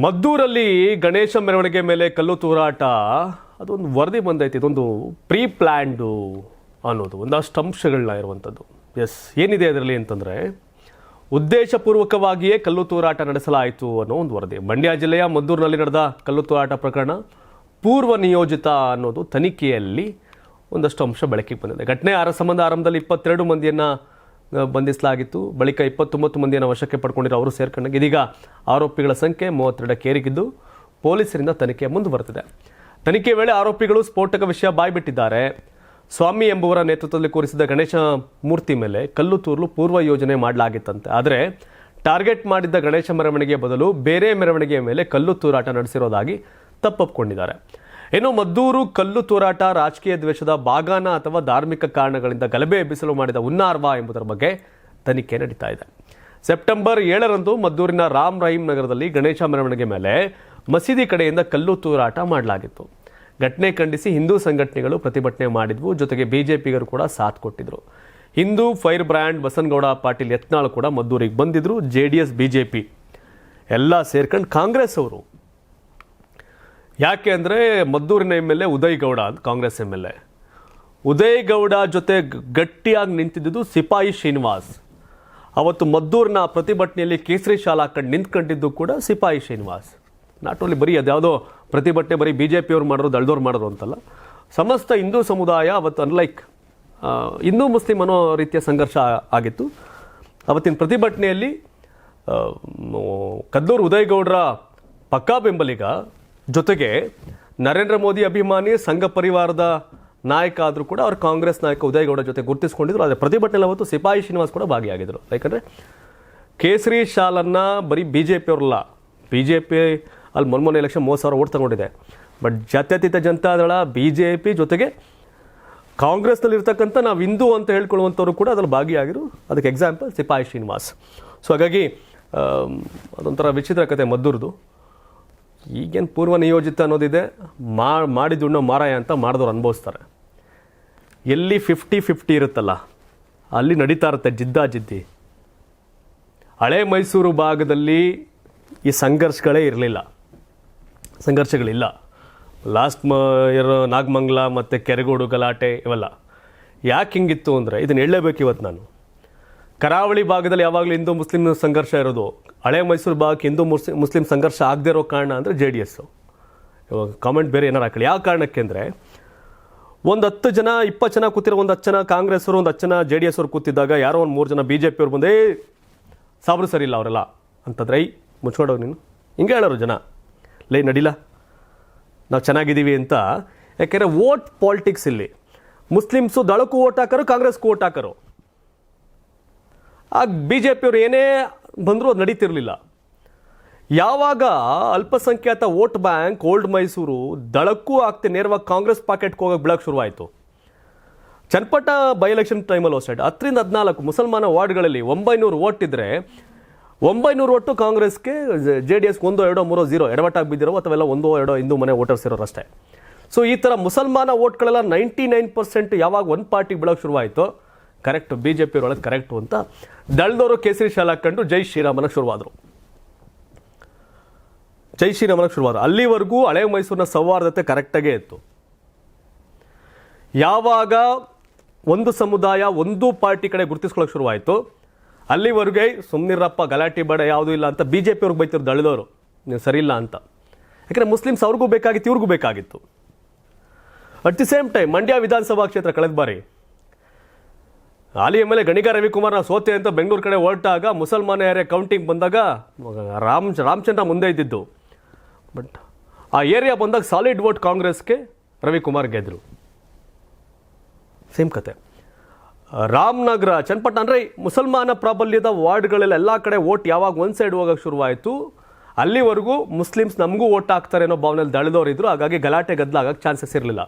ಮದ್ದೂರಲ್ಲಿ ಗಣೇಶ ಮೆರವಣಿಗೆ ಮೇಲೆ ಕಲ್ಲು ತೂರಾಟ, ಅದೊಂದು ವರದಿ ಬಂದೈತೆ, ಇದೊಂದು ಪ್ರೀ ಪ್ಲ್ಯಾಂಡು ಅನ್ನೋದು, ಒಂದಷ್ಟು ಅಂಶಗಳನ್ನ ಇರುವಂಥದ್ದು. ಎಸ್, ಏನಿದೆ ಅದರಲ್ಲಿ ಅಂತಂದರೆ, ಉದ್ದೇಶಪೂರ್ವಕವಾಗಿಯೇ ಕಲ್ಲು ತೂರಾಟ ನಡೆಸಲಾಯಿತು ಅನ್ನೋ ಒಂದು ವರದಿ. ಮಂಡ್ಯ ಜಿಲ್ಲೆಯ ಮದ್ದೂರಿನಲ್ಲಿ ನಡೆದ ಕಲ್ಲು ತೂರಾಟ ಪ್ರಕರಣ ಪೂರ್ವ ನಿಯೋಜಿತ ಅನ್ನೋದು ತನಿಖೆಯಲ್ಲಿ ಒಂದಷ್ಟು ಅಂಶ ಬೆಳಕಿಗೆ ಬಂದಿದೆ. ಘಟನೆ ಆರ ಸಂಬಂಧ ಆರಂಭದಲ್ಲಿ ಇಪ್ಪತ್ತೆರಡು ಮಂದಿಯನ್ನ ಬಂಧಿಸಲಾಗಿತ್ತು. ಬಳಿಕ ಇಪ್ಪತ್ತೊಂಬತ್ತು ಮಂದಿಯನ್ನು ವಶಕ್ಕೆ ಪಡ್ಕೊಂಡಿರೋ ಅವರು ಸೇರ್ಕೊಂಡಾಗ ಇದೀಗ ಆರೋಪಿಗಳ ಸಂಖ್ಯೆ ಮೂವತ್ತೆರಡಕ್ಕೆ ಏರಿಗಿದ್ದು ಪೊಲೀಸರಿಂದ ತನಿಖೆ ಮುಂದುವರೆದಿದೆ. ತನಿಖೆ ವೇಳೆ ಆರೋಪಿಗಳು ಸ್ಫೋಟಕ ವಿಷಯ ಬಾಯ್ಬಿಟ್ಟಿದ್ದಾರೆ. ಸ್ವಾಮಿ ಎಂಬುವರ ನೇತೃತ್ವದಲ್ಲಿ ಕೂರಿಸಿದ ಗಣೇಶ ಮೂರ್ತಿ ಮೇಲೆ ಕಲ್ಲು ತೂರಲು ಪೂರ್ವ ಯೋಜನೆ ಮಾಡಲಾಗಿತ್ತಂತೆ. ಆದರೆ ಟಾರ್ಗೆಟ್ ಮಾಡಿದ್ದ ಗಣೇಶ ಮೆರವಣಿಗೆಯ ಬದಲು ಬೇರೆ ಮೆರವಣಿಗೆಯ ಮೇಲೆ ಕಲ್ಲು ತೂರಾಟ ನಡೆಸಿರೋದಾಗಿ ತಪ್ಪೊಪ್ಪಿಕೊಂಡಿದ್ದಾರೆ ಇನ್ನು ಮದ್ದೂರು ಕಲ್ಲು ತೂರಾಟ ರಾಜಕೀಯ ದ್ವೇಷದ ಬಾಗಾನ ಅಥವಾ ಧಾರ್ಮಿಕ ಕಾರಣಗಳಿಂದ ಗಲಭೆ ಎಬ್ಬಿಸಲು ಮಾಡಿದ ಉನ್ನಾರ್ವ ಎಂಬುದರ ಬಗ್ಗೆ ತನಿಖೆ ನಡೀತಾ ಇದೆ. ಸೆಪ್ಟೆಂಬರ್ ಏಳರಂದು ಮದ್ದೂರಿನ ರಾಮ್ ರಹೀಂ ನಗರದಲ್ಲಿ ಗಣೇಶ ಮೆರವಣಿಗೆ ಮೇಲೆ ಮಸೀದಿ ಕಡೆಯಿಂದ ಕಲ್ಲು ತೂರಾಟ ಮಾಡಲಾಗಿತ್ತು. ಘಟನೆ ಖಂಡಿಸಿ ಹಿಂದೂ ಸಂಘಟನೆಗಳು ಪ್ರತಿಭಟನೆ ಮಾಡಿದ್ವು, ಜೊತೆಗೆ ಬಿಜೆಪಿಗರು ಕೂಡ ಸಾಥ್ ಕೊಟ್ಟಿದ್ರು. ಹಿಂದೂ ಫೈರ್ ಬ್ರ್ಯಾಂಡ್ ಬಸನಗೌಡ ಪಾಟೀಲ್ ಯತ್ನಾಳ್ ಕೂಡ ಮದ್ದೂರಿಗೆ ಬಂದಿದ್ರು ಜೆ ಡಿ ಎಸ್ ಬಿಜೆಪಿ ಎಲ್ಲ ಸೇರ್ಕೊಂಡು ಕಾಂಗ್ರೆಸ್ ಅವರು. ಯಾಕೆ ಅಂದರೆ ಮದ್ದೂರಿನ M L A Uday Gowda ಅಂತ Congress M L A. Uday Gowda ಜೊತೆ ಗಟ್ಟಿಯಾಗಿ ನಿಂತಿದ್ದುದು ಸಿಪಾಯಿ ಶ್ರೀನಿವಾಸ್. ಅವತ್ತು ಮದ್ದೂರಿನ ಪ್ರತಿಭಟನೆಯಲ್ಲಿ ಕೇಸರಿ ಶಾಲಾ ಹಾಕೊಂಡು ನಿಂತ್ಕೊಂಡಿದ್ದು ಕೂಡ ಸಿಪಾಯಿ ಶ್ರೀನಿವಾಸ್. ನಾಟ್ ಓನ್ಲಿ ಬರೀ ಅದ್ಯಾವುದೋ ಪ್ರತಿಭಟನೆ ಬರೀ ಬಿ ಜೆ ಪಿಯವ್ರು ಮಾಡೋರು, ದಳ್ದವ್ರು ಮಾಡೋರು ಅಂತಲ್ಲ. ಸಮಸ್ತ ಹಿಂದೂ ಸಮುದಾಯ ಅವತ್ತು ಅನ್ಲೈಕ್ ಹಿಂದೂ ಮುಸ್ಲಿಂ ಅನ್ನೋ ರೀತಿಯ ಸಂಘರ್ಷ ಆಗಿತ್ತು. ಅವತ್ತಿನ ಪ್ರತಿಭಟನೆಯಲ್ಲಿ ಕದ್ದೂರು ಉದಯ್ ಗೌಡ್ರ ಪಕ್ಕಾ ಬೆಂಬಲಿಗ ಜೊತೆಗೆ ನರೇಂದ್ರ ಮೋದಿ ಅಭಿಮಾನಿ ಸಂಘ ಪರಿವಾರದ ನಾಯಕ ಆದರೂ ಕೂಡ ಅವರು ಕಾಂಗ್ರೆಸ್ ನಾಯಕ ಉದಯಗೌಡ ಜೊತೆ ಗುರುತಿಸ್ಕೊಂಡಿದ್ರು. ಆದರೆ ಪ್ರತಿಭಟನೆಯಲ್ಲಿ ಅವತ್ತು ಸಿಪಾಯಿ ಶ್ರೀನಿವಾಸ್ ಕೂಡ ಭಾಗಿಯಾಗಿದ್ದರು ಯಾಕಂದರೆ ಕೇಸರಿ ಶಾಲನ್ನ ಬರೀ ಬಿ ಜೆ ಪಿಯವ್ರಲ್ಲ ಬಿ ಜೆ ಪಿ ಅಲ್ಲಿ ಮೊನ್ನೆ ಎಲೆಕ್ಷನ್ ಮೂವತ್ತು ಸಾವಿರ ಓಟ್ ತಗೊಂಡಿದೆ. ಬಟ್ ಜಾತ್ಯತೀತ ಜನತಾದಳ ಬಿ ಜೆ ಪಿ ಜೊತೆಗೆ ಕಾಂಗ್ರೆಸ್ನಲ್ಲಿ ಇರ್ತಕ್ಕಂಥ ನಾವು ಹಿಂದೂ ಅಂತ ಹೇಳ್ಕೊಳ್ಳುವಂಥವ್ರು ಕೂಡ ಅದರಲ್ಲಿ ಭಾಗಿಯಾಗಿರು ಅದಕ್ಕೆ ಎಕ್ಸಾಂಪಲ್ ಸಿಪಾಯಿ ಶ್ರೀನಿವಾಸ್. ಸೊ ಹಾಗಾಗಿ ಅದೊಂಥರ ವಿಚಿತ್ರ ಕತೆ ಮದ್ದೂರ್ದು. ಈಗೇನು ಪೂರ್ವ ನಿಯೋಜಿತ ಅನ್ನೋದಿದೆ. ಮಾ, ಮಾಡಿದ್ದು ಉಣ್ಣೋ ಮಾರಾಯ ಅಂತ ಮಾಡಿದವ್ರು ಅನುಭವಿಸ್ತಾರೆ. ಎಲ್ಲಿ ಫಿಫ್ಟಿ ಫಿಫ್ಟಿ ಇರುತ್ತಲ್ಲ, ಅಲ್ಲಿ ನಡೀತಾ ಇರುತ್ತೆ ಜಿದ್ದಾ ಜಿದ್ದಿ. ಹಳೆ ಮೈಸೂರು ಭಾಗದಲ್ಲಿ ಈ ಸಂಘರ್ಷಗಳೇ ಇರಲಿಲ್ಲ. ಸಂಘರ್ಷಗಳಿಲ್ಲ. ಲಾಸ್ಟ್ ಮ, ಇರೋ ನಾಗಮಂಗಲ ಮತ್ತು ಕೆರೆಗೋಡು ಗಲಾಟೆ ಇವೆಲ್ಲ. ಯಾಕೆ ಹಿಂಗಿತ್ತು ಅಂದರೆ, ಇದನ್ನು ಹೇಳಲೇಬೇಕು ಇವತ್ತು ನಾನು. ಕರಾವಳಿ ಭಾಗದಲ್ಲಿ ಯಾವಾಗಲೂ ಹಿಂದೂ ಮುಸ್ಲಿಂ ಸಂಘರ್ಷ ಇರೋದು. ಹಳೆ ಮೈಸೂರು ಭಾಗಕ್ಕೆ ಹಿಂದೂ ಮುಸ್ಲಿಂ ಮುಸ್ಲಿಂ ಸಂಘರ್ಷ ಆಗದೆ ಇರೋ ಕಾರಣ ಅಂದರೆ ಜೆ ಡಿ ಎಸ್ಸು ಇವಾಗ ಕಾಮೆಂಟ್ ಬೇರೆ ಏನಾರು ಹಾಕಲಿ. ಯಾವ ಕಾರಣಕ್ಕೆ ಅಂದರೆ, ಒಂದು ಹತ್ತು ಜನ, ಇಪ್ಪತ್ತು ಜನ ಕೂತಿರೋ ಒಂದು ಹತ್ತು ಜನ ಕಾಂಗ್ರೆಸ್ ಅವರು, ಒಂದು ಹತ್ತು ಜನ ಜೆ ಡಿ ಎಸ್ ಅವ್ರು ಕೂತಿದ್ದಾಗ ಯಾರೋ ಒಂದು ಮೂರು ಜನ ಬಿ ಜೆ ಪಿ ಅವ್ರು ಬಂದೇ ಸಾಬ್ರು ಸರಿ ಇಲ್ಲ ಅವರೆಲ್ಲ. ಅಂತಂದ್ರೆ ಐ ಮುಚ್ಕೊಂಡೋಗಿ ನೀನು. ಹಿಂಗೆ ಹೇಳೋರು ಜನ. ಲೇ ನಡಿಲ್ಲ ನಾವು ಚೆನ್ನಾಗಿದ್ದೀವಿ ಅಂತ. ಯಾಕೆಂದರೆ, ವೋಟ್ ಪಾಲಿಟಿಕ್ಸ್ ಇಲ್ಲಿ. ಮುಸ್ಲಿಮ್ಸು ದಳಕ್ಕೂ ಓಟ್ ಹಾಕರು, ಕಾಂಗ್ರೆಸ್ಗೂ ಓಟ್ ಹಾಕರು. ಆಗ ಬಿ ಜೆ ಪಿಯವರು ಏನೇ ಬಂದರೂ ಅದು ನಡೀತಿರಲಿಲ್ಲ. ಯಾವಾಗ ಅಲ್ಪಸಂಖ್ಯಾತ ವೋಟ್ ಬ್ಯಾಂಕ್ ಓಲ್ಡ್ ಮೈಸೂರು ದಳಕ್ಕೂ ಆಗ್ತಿ ನೇರವಾಗಿ ಕಾಂಗ್ರೆಸ್ ಪಾಕೆಟ್ಗೆ ಹೋಗಕ್ಕೆ ಬಿಡೋಕ್ಕೆ ಶುರುವಾಯಿತು. ಚನ್ನಪಟ್ಟ ಬೈ ಎಲೆಕ್ಷನ್ ಟೈಮಲ್ಲಿ ಸೈಡ್ ಹತ್ತರಿಂದ ಹದಿನಾಲ್ಕು ಮುಸಲ್ಮಾನ ವಾರ್ಡ್ಗಳಲ್ಲಿ ಒಂಬೈನೂರು ಓಟ್ ಇದ್ದರೆ ಒಂಬೈನೂರು ಒಟ್ಟು ಕಾಂಗ್ರೆಸ್ಗೆ ಜೆ ಡಿ ಎಸ್ಗೆ ಒಂದೋ ಎರಡೋ ಮೂರೋ ಝೀರೋ ಎಡವಟ್ಟಾಗಿ ಬಿದ್ದಿರೋ ಎಲ್ಲ ಒಂದೋ ಎರಡೋ ಹಿಂದೂ ಮನೆ ವೋಟರ್ಸ್ ಇರೋರು ಅಷ್ಟೇ. ಸೊ ಈ ಥರ ಮುಸಲ್ಮಾನ ವೋಟ್ಗಳೆಲ್ಲ ನೈಂಟಿ ನೈನ್ ಪರ್ಸೆಂಟ್ ಯಾವಾಗ ಒಂದು ಪಾರ್ಟಿಗೆ ಬೀಳೋಕೆ ಶುರುವಾಯಿತು ಕರೆಕ್ಟ್ ಬಿ ಜೆ ಪಿಯರೊಳಗೆ ಕರೆಕ್ಟು ಅಂತ ದಳದವರು ಕೇಸರಿ ಶಾಲ್ ಹಾಕೊಂಡು ಜೈ ಶ್ರೀರಾಮನ ಶುರುವಾದರು. ಜೈ ಶ್ರೀರಾಮನ ಶುರುವಾದ ಅಲ್ಲಿವರೆಗೂ ಹಳೆ ಮೈಸೂರಿನ ಸೌಹಾರ್ದತೆ ಕರೆಕ್ಟಾಗೇ ಇತ್ತು. ಯಾವಾಗ ಒಂದು ಸಮುದಾಯ ಒಂದು ಪಾರ್ಟಿ ಕಡೆ ಗುರುತಿಸ್ಕೊಳ್ಳೋಕೆ ಶುರುವಾಯಿತು, ಅಲ್ಲಿವರೆಗೆ ಸುಮ್ಮನಿರಪ್ಪ ಗಲಾಟೆ ಬೇಡ, ಯಾವುದೂ ಇಲ್ಲ ಅಂತ ಬಿ ಜೆ ಪಿಯವ್ರಿಗೆ ಬೈತಿರು ದಳಿದವರು ನೀವು ಸರಿ ಇಲ್ಲ ಅಂತ. ಯಾಕಂದರೆ ಮುಸ್ಲಿಮ್ಸ್ ಅವ್ರಿಗೂ ಬೇಕಾಗಿತ್ತು, ಇವ್ರಿಗೂ ಬೇಕಾಗಿತ್ತು. At the same time Mandya ವಿಧಾನಸಭಾ ಕ್ಷೇತ್ರ ಕಳೆದ ಬಾರಿ ಹಾಲಿ ಎಂ ಎಲ್ ಎ ನಾವು ಸೋತೆ ಅಂತ ಬೆಂಗಳೂರು ಕಡೆ ಹೊರಟಾಗ ಮುಸಲ್ಮಾನ ಏರಿಯಾ ಕೌಂಟಿಂಗ್ ಬಂದಾಗ, ರಾಮ್, ರಾಮಚಂದ್ರ ಮುಂದೆ ಇದ್ದಿದ್ದು. ಬಟ್ ಆ ಏರಿಯಾ ಬಂದಾಗ ಸಾಲಿಡ್ ವೋಟ್ ಕಾಂಗ್ರೆಸ್ಗೆ ರವಿಕುಮಾರ್ ಗೆದ್ರು. ಸೇಮ್ ಕತೆ. ರಾಮನಗರ, ಚನ್ನಪಟ್ಟಣ ಅಂದರೆ ಮುಸಲ್ಮಾನ ಪ್ರಾಬಲ್ಯದ ವಾರ್ಡ್ಗಳೆಲ್ಲ ಎಲ್ಲ ಕಡೆ ವೋಟ್ ಯಾವಾಗ ಒಂದು ಸೈಡ್ ಹೋಗೋಕೆ ಶುರುವಾಯಿತು, ಅಲ್ಲಿವರೆಗೂ ಮುಸ್ಲಿಮ್ಸ್ ನಮಗೂ ವೋಟ್ ಹಾಕ್ತಾರೆ ಅನ್ನೋ ಭಾವನೆಯಲ್ಲಿ ದಳೆದವ್ರು ಇದ್ದರು ಹಾಗಾಗಿ ಗಲಾಟೆ ಗದ್ದಲ ಆಗಕ್ಕೆ ಚಾನ್ಸಸ್ ಇರಲಿಲ್ಲ.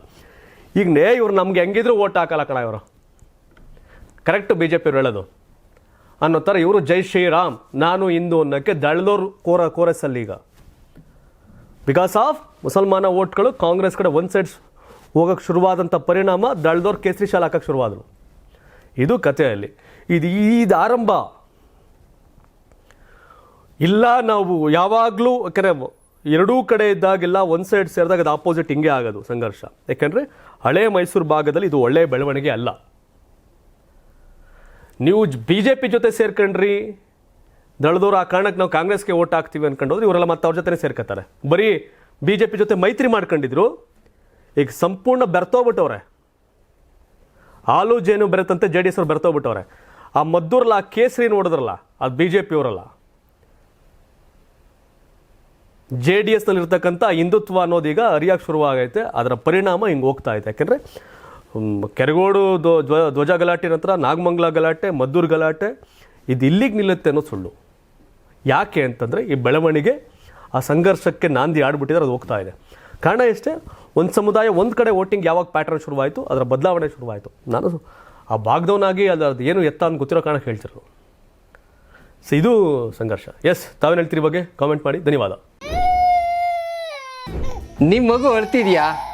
ಈಗ ನೇ ಇವ್ರು ನಮ್ಗೆ ಹೆಂಗಿದ್ರು ಓಟ್ ಹಾಕಲ್ಲ ಕಣ ಇವರು. ಕರೆಕ್ಟ್ ಬಿ ಜೆ ಪಿಯವ್ರು ಹೇಳೋದು. ಅನ್ನೋ ಥರ ಇವರು ಜೈ ಶ್ರೀರಾಮ್, ನಾನು ಹಿಂದೂ ಅನ್ನೋಕ್ಕೆ ದಳದವ್ರು ಕೋರ ಕೋರಸಲ್ಲಿ ಈಗ. ಬಿಕಾಸ್ ಆಫ್ ಮುಸಲ್ಮಾನ ಓಟ್ಗಳು ಕಾಂಗ್ರೆಸ್ ಕಡೆ ಒಂದು ಸೈಡ್ಸ್ ಹೋಗೋಕ್ಕೆ ಶುರುವಾದಂಥ ಪರಿಣಾಮ ದಳದವ್ರು ಕೇಸರಿ ಶಾಲೆ ಹಾಕೋಕ್ಕೆ ಶುರುವಾದರು. ಇದು ಕಥೆಯಲ್ಲಿ. ಇದು ಇದು ಆರಂಭ. ಇಲ್ಲ, ನಾವು ಯಾವಾಗಲೂ ಯಾಕಂದರೆ ಎರಡೂ ಕಡೆ ಇದ್ದಾಗೆಲ್ಲ ಒಂದು ಸೈಡ್ ಸೇರಿದಾಗ ಅದು ಆಪೋಸಿಟ್ ಹಿಂಗೆ ಆಗೋದು ಸಂಘರ್ಷ. ಯಾಕೆಂದರೆ ಹಳೆ ಮೈಸೂರು ಭಾಗದಲ್ಲಿ ಇದು ಒಳ್ಳೆಯ ಬೆಳವಣಿಗೆ ಅಲ್ಲ. ನೀವು ಬಿ ಜೆ ಪಿ ಜೊತೆ ಸೇರ್ಕೊಂಡ್ರಿ, ದಳದವ್ರು ಆ ಕಾರಣಕ್ಕೆ ನಾವು ಕಾಂಗ್ರೆಸ್ಗೆ ಓಟ್ ಹಾಕ್ತೀವಿ ಅನ್ಕೊಂಡೋದ್ರೆ ಇವರೆಲ್ಲ ಮತ್ತೆ ಅವ್ರ ಜೊತೆ ಸೇರ್ಕೊತಾರೆ ಬರೀ ಬಿ ಜೆ ಪಿ ಜೊತೆ ಮೈತ್ರಿ ಮಾಡ್ಕೊಂಡಿದ್ರು, ಈಗ ಸಂಪೂರ್ಣ ಬೆರ್ತೋಗ್ಬಿಟ್ಟವ್ರೆ. ಹಾಲು ಜೇನು ಬೆರೆತಂತೆ ಜೆ ಡಿ ಎಸ್ ಅವ್ರು ಬೆರ್ತೋಗ್ಬಿಟ್ಟವ್ರೆ. ಆ ಮದ್ದೂರಲ್ಲ, ಆ ಕೇಸರಿ ನೋಡಿದ್ರಲ್ಲ ಅದು ಬಿ ಜೆ ಪಿ ಅವರಲ್ಲ. ಜೆ ಡಿ ಎಸ್ನಲ್ಲಿರ್ತಕ್ಕಂಥ ಹಿಂದುತ್ವ ಅನ್ನೋದೀಗ ಅರಿಯಾಗಿ ಶುರುವಾಗೈತೆ, ಅದರ ಪರಿಣಾಮ ಹಿಂಗೆ ಹೋಗ್ತಾ ಇದೆ. ಯಾಕೆಂದರೆ ಕೆರಗೋಡು ಧ್ವ- ಧ್ವ- ಧ್ವಜ ಗಲಾಟೆ ನಂತರ ನಾಗಮಂಗ್ಲ ಗಲಾಟೆ, ಮದ್ದೂರು ಗಲಾಟೆ, ಇದು ಇಲ್ಲಿಗೆ ನಿಲ್ಲುತ್ತೆ ಅನ್ನೋ ಸುಳ್ಳು. ಯಾಕೆ ಅಂತಂದರೆ ಈ ಬೆಳವಣಿಗೆ ಆ ಸಂಘರ್ಷಕ್ಕೆ ನಾಂದಿ ಆಡ್ಬಿಟ್ಟಿದ್ರೆ ಅದು ಹೋಗ್ತಾ ಇದೆ. ಕಾರಣ ಇಷ್ಟೇ ಒಂದು ಸಮುದಾಯ ಒಂದು ಕಡೆ ವೋಟಿಂಗ್ ಯಾವಾಗ ಪ್ಯಾಟರ್ನ್ ಶುರುವಾಯಿತು, ಅದರ ಬದಲಾವಣೆ ಶುರುವಾಯಿತು. ನಾನು ಆ ಭಾಗದವನಾಗಿ ಅದು ಏನು ಎತ್ತ ಅಂತ ಗೊತ್ತಿರೋ ಕಾರಣ ಹೇಳ್ತಿರೋದು. ಸೊ ಇದು ಸಂಘರ್ಷ. ಎಸ್ ತಾವೇನು ಹೇಳ್ತೀರಿ ಬಗ್ಗೆ? ಕಾಮೆಂಟ್ ಮಾಡಿ. ಧನ್ಯವಾದ. ನಿಮ್ಮ ಮಗು ಅಳ್ತಿದ್ಯಾ